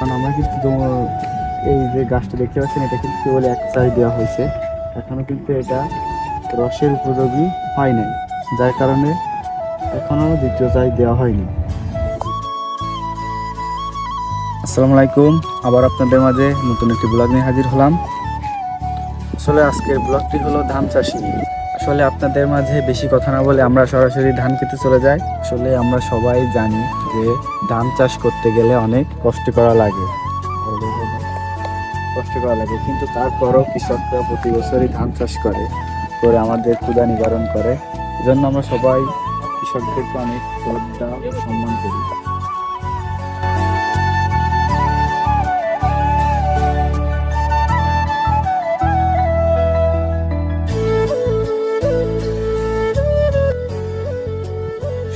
কারণ আমরা কিন্তু এই যে গাছটা দেখতে পাচ্ছেন, এটা কিন্তু কেবল এক চাষ দেওয়া হয়েছে। এখনও কিন্তু এটা রসের উপযোগী হয় নাই। যার কারণে এখনও দ্বিতীয় চাষ দেওয়া হয়নি। আসসালামু আলাইকুম। আবার আপনাদের মাঝে নতুন একটি ব্লগ নিয়ে হাজির হলাম। আসলে আজকের ব্লগটি হলো ধান চাষি নিয়ে। আসলে আপনাদের মাঝে বেশি কথা না বলে আমরা সরাসরি ধান খেতে চলে যাই। আসলে আমরা সবাই জানি যে ধান চাষ করতে গেলে অনেক কষ্ট করা লাগে। কষ্ট করা লাগে, কিন্তু তারপরও কৃষকরা প্রতি বছরই ধান চাষ করে করে আমাদের ক্ষুদা নিবারণ করে। এজন্য আমরা সবাই কৃষকদেরকে অনেক শ্রদ্ধা সম্মান করি।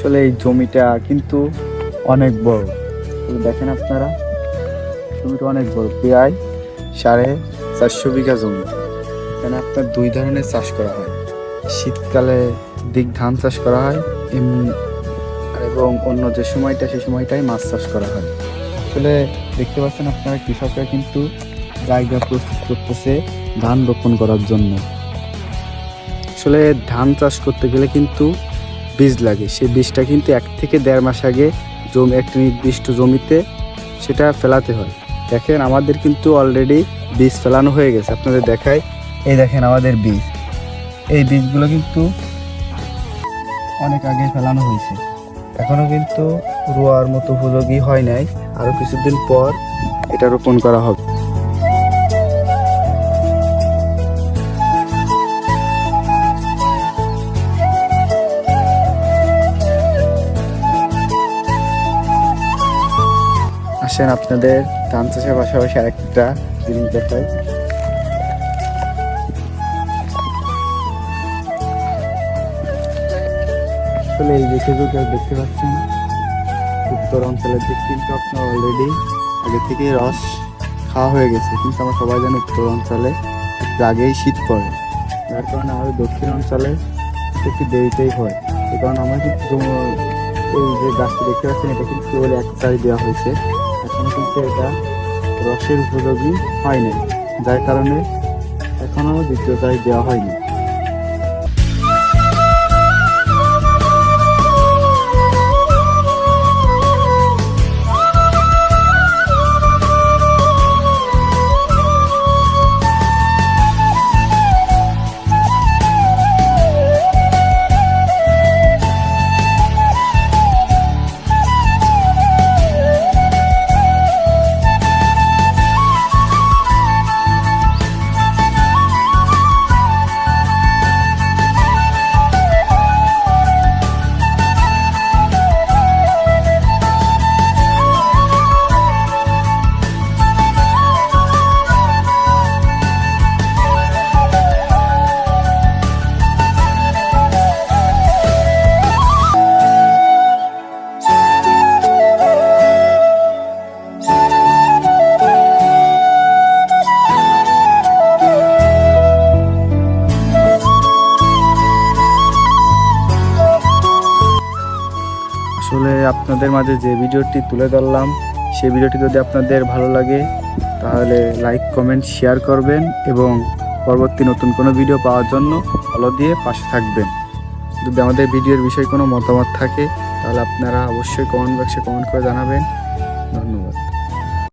আসলে এই জমিটা কিন্তু অনেক বড়। দেখেন আপনারা, জমিটা অনেক বড়, প্রায় সাড়ে চারশো বিঘা জমি। এখানে আপনার দুই ধরনের চাষ করা হয়। শীতকালে দিক ধান চাষ করা হয় এম- এবং অন্য যে সময়টা, সে সময়টাই মাছ চাষ করা হয়। আসলে দেখতে পাচ্ছেন আপনারা, কৃষকরা কিন্তু জায়গা প্রস্তুত করতেছে ধান রোপণ করার জন্য। আসলে ধান চাষ করতে গেলে কিন্তু বীজ লাগে। সেই বীজটা কিন্তু এক থেকে দেড় মাস আগে জমি একটি নির্দিষ্ট জমিতে সেটা ফেলাতে হয়। দেখেন, আমাদের কিন্তু অলরেডি বীজ ফেলানো হয়ে গেছে। আপনাদের দেখাই। এই দেখেন আমাদের বীজ। এই বীজগুলো কিন্তু অনেক আগে ফেলানো হয়েছে। এখনও কিন্তু রোয়ার মতো উপযোগী হয় নাই। আরও কিছুদিন পর এটা রোপণ করা হবে। আসেন আপনাদের ধান চাষের পাশাপাশি আরেকটা জিনিস দেখাই। আসলে এই যে খেজুর দেখতে পাচ্ছেন, উত্তর অঞ্চলের দিক কিন্তু আপনার অলরেডি আগে থেকে রস খাওয়া হয়ে গেছে, কিন্তু আমরা সবাই জানি উত্তর অঞ্চলে আগেই শীত পড়ে। যার কারণে আমাদের দক্ষিণ অঞ্চলে একটু দেরিতেই হয়। এই কারণে আমরা কিন্তু, এই যে গাছটা দেখতে পাচ্ছেন, এটা কিন্তু কেবল এক চাষ দেওয়া হয়েছে। কিন্তু এটা রসের উপযোগী হয়নি যার কারণে এখনও দ্বিতীয় চাষ দেওয়া হয়নি। আসলে আপনাদের মাঝে যে ভিডিওটি তুলে ধরলাম, সেই ভিডিওটি যদি আপনাদের ভালো লাগে, তাহলে লাইক কমেন্ট শেয়ার করবেন এবং পরবর্তী নতুন কোনো ভিডিও পাওয়ার জন্য ফলো দিয়ে পাশে থাকবেন। যদি আমাদের ভিডিওর বিষয়ে কোনো মতামত থাকে, তাহলে আপনারা অবশ্যই কমেন্ট বক্সে কমেন্ট করে জানাবেন। ধন্যবাদ।